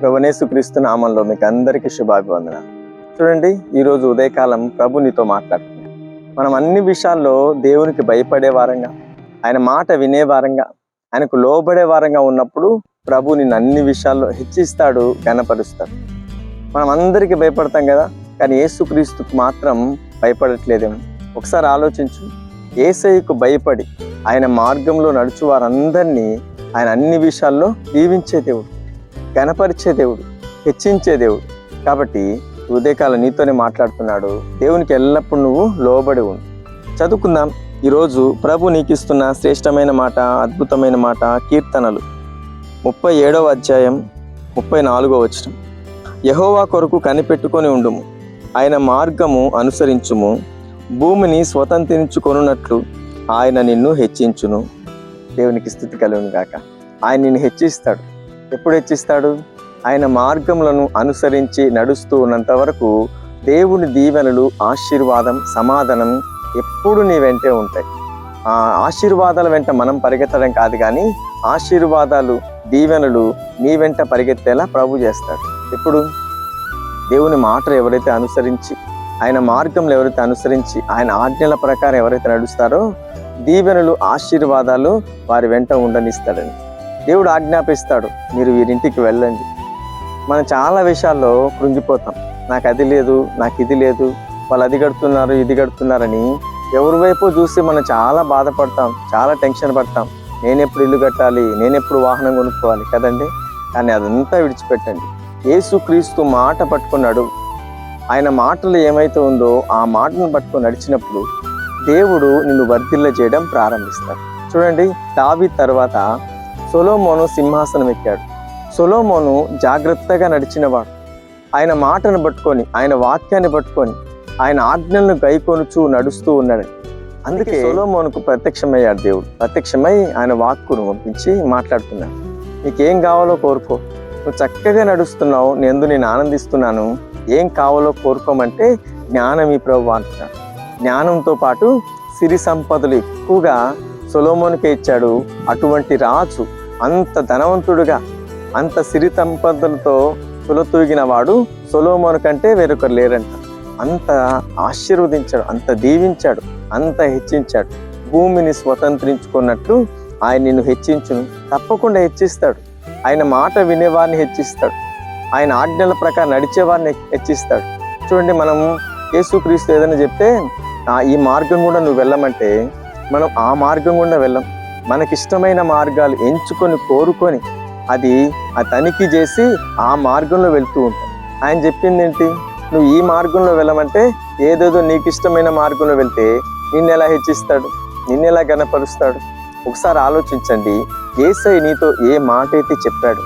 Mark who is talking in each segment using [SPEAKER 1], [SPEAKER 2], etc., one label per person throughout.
[SPEAKER 1] ప్రభునేసుక్రీస్తు నామంలో మీకు అందరికీ శుభాభివందన చూడండి ఈరోజు ఉదయకాలం ప్రభు నీతో మాట్లాడుతున్నాడు మనం అన్ని విషయాల్లో దేవునికి భయపడే వారంగా ఆయన మాట వినే వారంగా ఆయనకు లోబడే వారంగా ఉన్నప్పుడు ప్రభు నిన్ను అన్ని విషయాల్లో హెచ్చిస్తాడు గనపరుస్తాడు మనం అందరికీ భయపడతాం కదా కానీ యేసుక్రీస్తుకు మాత్రం భయపడట్లేదేమో ఒకసారి ఆలోచించు. ఏసైకు భయపడి ఆయన మార్గంలో నడుచు వారందరినీ ఆయన అన్ని విషయాల్లో దీవించే దేవుడు. కనపరిచే దేవుడు హెచ్చించే దేవుడు. కాబట్టి ఉదయకాల నీతోనే మాట్లాడుతున్నాడు. దేవునికి ఎల్లప్పుడు నువ్వు లోబడి ఉండు. చదువుకుందాం. ఈరోజు ప్రభు నీకు ఇస్తున్న శ్రేష్టమైన మాట అద్భుతమైన మాట కీర్తనలు. ముప్పై ఏడవ అధ్యాయం ముప్పై నాలుగో వచనం. యహోవా కొరకు కనిపెట్టుకొని ఉండుము. ఆయన మార్గము అనుసరించుము. భూమిని స్వతంత్రించుకొనున్నట్లు ఆయన నిన్ను హెచ్చించును. దేవునికి స్థుతి కలుగును గాక ఆయన నిన్ను హెచ్చిస్తాడు. ఎప్పుడు హెచ్చిస్తాడు? ఆయన మార్గములను అనుసరించి నడుస్తూ ఉన్నంత వరకు దేవుని దీవెనలు ఆశీర్వాదం సమాధానం ఎప్పుడు నీ వెంటే ఉంటాయి. ఆ ఆశీర్వాదాల వెంట మనం పరిగెత్తడం కాదు కానీ ఆశీర్వాదాలు దీవెనలు నీ వెంట పరిగెత్తేలా ప్రభు చేస్తాడు. ఎప్పుడు దేవుని మాటలు ఎవరైతే అనుసరించి ఆయన మార్గంలో ఎవరైతే అనుసరించి ఆయన ఆజ్ఞల ప్రకారం ఎవరైతే నడుస్తారో దీవెనలు ఆశీర్వాదాలు వారి వెంట ఉండనిస్తాడని దేవుడు ఆజ్ఞాపిస్తాడు మీరు వీరింటికి వెళ్ళండి. మనం చాలా విషయాల్లో కృంగిపోతాం. నాకు అది లేదు నాకు ఇది లేదు వాళ్ళు అది కడుతున్నారు ఇది కడుతున్నారని ఎవరి వైపు చూసి మనం చాలా బాధపడతాం చాలా టెన్షన్ పడతాం. నేను ఎప్పుడు ఇల్లు కట్టాలి నేను ఎప్పుడు వాహనం కొనుక్కోవాలి కదండి? కానీ అదంతా విడిచిపెట్టండి. యేసుక్రీస్తు మాట పట్టుకున్నాడు. ఆయన మాటలు ఏమైతే ఉందో ఆ మాటను పట్టుకొని నడిచినప్పుడు దేవుడు నిన్ను వర్ధిల్ల చేయడం ప్రారంభిస్తాడు. చూడండి దావి తర్వాత సొలోమోను సింహాసనం ఎక్కాడు సొలోమోను జాగ్రత్తగా నడిచినవాడు. ఆయన మాటను పట్టుకొని ఆయన వాక్యాన్ని పట్టుకొని ఆయన ఆజ్ఞలను గైకొనుచు నడుస్తూ ఉన్నాడు. అందుకే సొలోమోనుకు ప్రత్యక్షమయ్యాడు దేవుడు. ప్రత్యక్షమై ఆయన వాక్కును పంపించి మాట్లాడుతున్నాడు. నీకేం కావాలో కోరుకో. నువ్వు చక్కగా నడుస్తున్నావు. నేను నేను ఆనందిస్తున్నాను. ఏం కావాలో కోరుకోమంటే జ్ఞానం ఈ ప్రభు అంటున్నాడు. జ్ఞానంతో పాటు సిరి సంపదలు ఎక్కువగా సొలోమోనికే ఇచ్చాడు అటువంటి రాజు అంత ధనవంతుడుగా అంత సిరి సంపదలతో తులతూగిన వాడు సొలోమోను కంటే వేరొకరు లేరంట. అంత ఆశీర్వదించాడు అంత దీవించాడు అంత హెచ్చించాడు. భూమిని స్వతంత్రించుకున్నట్లు ఆయన నిన్ను హెచ్చించును. తప్పకుండా హెచ్చిస్తాడు. ఆయన మాట వినేవారిని హెచ్చిస్తాడు. ఆయన ఆజ్ఞల ప్రకారం నడిచేవారిని హెచ్చిస్తాడు. చూడండి మనం యేసుక్రీస్తు ఏదైనా చెప్తే ఈ మార్గం కూడా నువ్వు వెళ్ళమంటే మనం ఆ మార్గం గుండా వెళ్ళం. మనకిష్టమైన మార్గాలు ఎంచుకొని కోరుకొని అది ఆ తనిఖీ చేసి ఆ మార్గంలో వెళ్తూ ఉంటాం. ఆయన చెప్పింది ఏంటి నువ్వు ఈ మార్గంలో వెళ్ళమంటే ఏదేదో నీకు ఇష్టమైన మార్గంలో వెళ్తే నిన్ను ఎలా హెచ్చిస్తాడు? నిన్ను ఎలా గనపరుస్తాడు ఒకసారి ఆలోచించండి. ఏసై నీతో ఏ మాట అయితే చెప్పాడు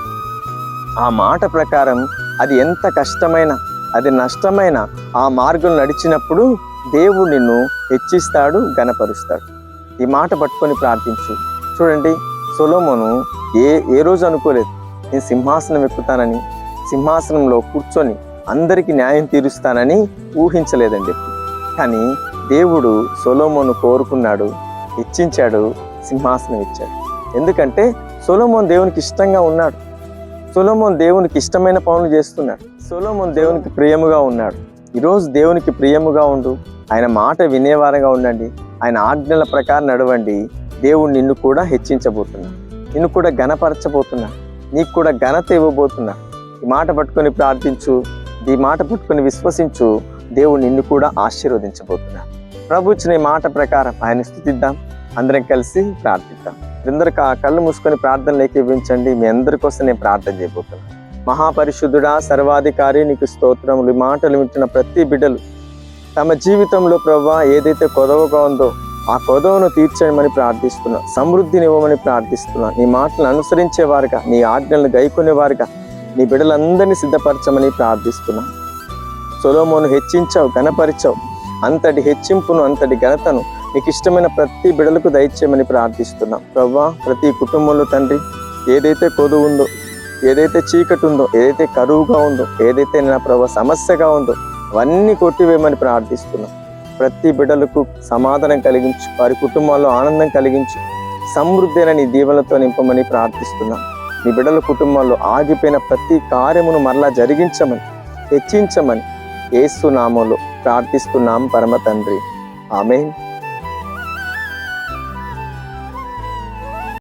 [SPEAKER 1] ఆ మాట ప్రకారం అది ఎంత కష్టమైన అది నష్టమైన ఆ మార్గం నడిచినప్పుడు దేవుడు నిన్ను హెచ్చిస్తాడు గనపరుస్తాడు ఈ మాట పట్టుకొని ప్రార్థించు. చూడండి సొలోమోను ఏ ఏ రోజు అనుకోలేదు నేను సింహాసనం ఎక్కుతానని సింహాసనంలో కూర్చొని అందరికీ న్యాయం తీరుస్తానని ఊహించలేదండి. కానీ దేవుడు సొలోమోను కోరుకున్నాడు ఇచ్చించాడు సింహాసనం ఇచ్చాడు. ఎందుకంటే సొలోమోన్ దేవునికి ఇష్టంగా ఉన్నాడు. సొలోమోన్ దేవునికి ఇష్టమైన పనులు చేస్తున్నాడు. సొలోమోన్ దేవునికి ప్రియముగా ఉన్నాడు. ఈరోజు దేవునికి ప్రియముగా ఉండు. ఆయన మాట వినేవారంగా ఉండండి. ఆయన ఆజ్ఞల ప్రకారం నడవండి. దేవుడు నిన్ను కూడా హెచ్చించబోతున్నా. నిన్ను కూడా ఘనపరచబోతున్నా. నీకు కూడా ఘనత ఇవ్వబోతున్నా. ఈ మాట పట్టుకొని ప్రార్థించు. ఈ మాట పట్టుకొని విశ్వసించు. దేవుడు నిన్ను కూడా ఆశీర్వదించబోతున్నా. ప్రభు ఇచ్చిన మాట ప్రకారం ఆయన స్థుతిద్దాం. అందరం కలిసి ప్రార్థిద్దాం. అందరు కళ్ళు మూసుకొని ప్రార్థన ఏకీవించండి మీ అందరి కోసం నేను ప్రార్థన చేయబోతున్నాను మహాపరిశుద్ధుడా సర్వాధికారి నీకు స్తోత్రములు. మాటలు వింటున్న ప్రతి బిడ్డలు తమ జీవితంలో ప్రభా ఏదైతే కొదవగా ఉందో ఆ కొదవను తీర్చేయమని ప్రార్థిస్తున్నా సమృద్ధినివ్వమని ప్రార్థిస్తున్నా. నీ మాటలను అనుసరించేవారుగా నీ ఆజ్ఞలను గైకొనేవారుగా నీ బిడ్డలందరినీ సిద్ధపరచమని ప్రార్థిస్తున్నా. సొలోమోను హెచ్చించావు ఘనపరిచావు. అంతటి హెచ్చింపును అంతటి ఘనతను నీకు ఇష్టమైన ప్రతి బిడలకు దయచేయమని ప్రార్థిస్తున్నాం. ప్రవ్వా ప్రతి కుటుంబంలో తండ్రి ఏదైతే కొదువు ఉందో ఏదైతే చీకటి ఉందో ఏదైతే కరువుగా ఉందో ఏదైతే నా ప్రభా సమస్యగా ఉందో అవన్నీ కొట్టివేయమని ప్రార్థిస్తున్నాం. ప్రతి బిడ్డలకు సమాధానం కలిగించు వారి కుటుంబాల్లో ఆనందం కలిగించు సమృద్ధి అయిన నీ దీవెనతో నింపమని ప్రార్థిస్తున్నాం. నీ బిడ్డల కుటుంబాల్లో ఆగిపోయిన ప్రతి కార్యమును మరలా జరిగించమని హెచ్చించమని ఏసునామంలో ప్రార్థిస్తున్నాం పరమ తండ్రి. ఆమె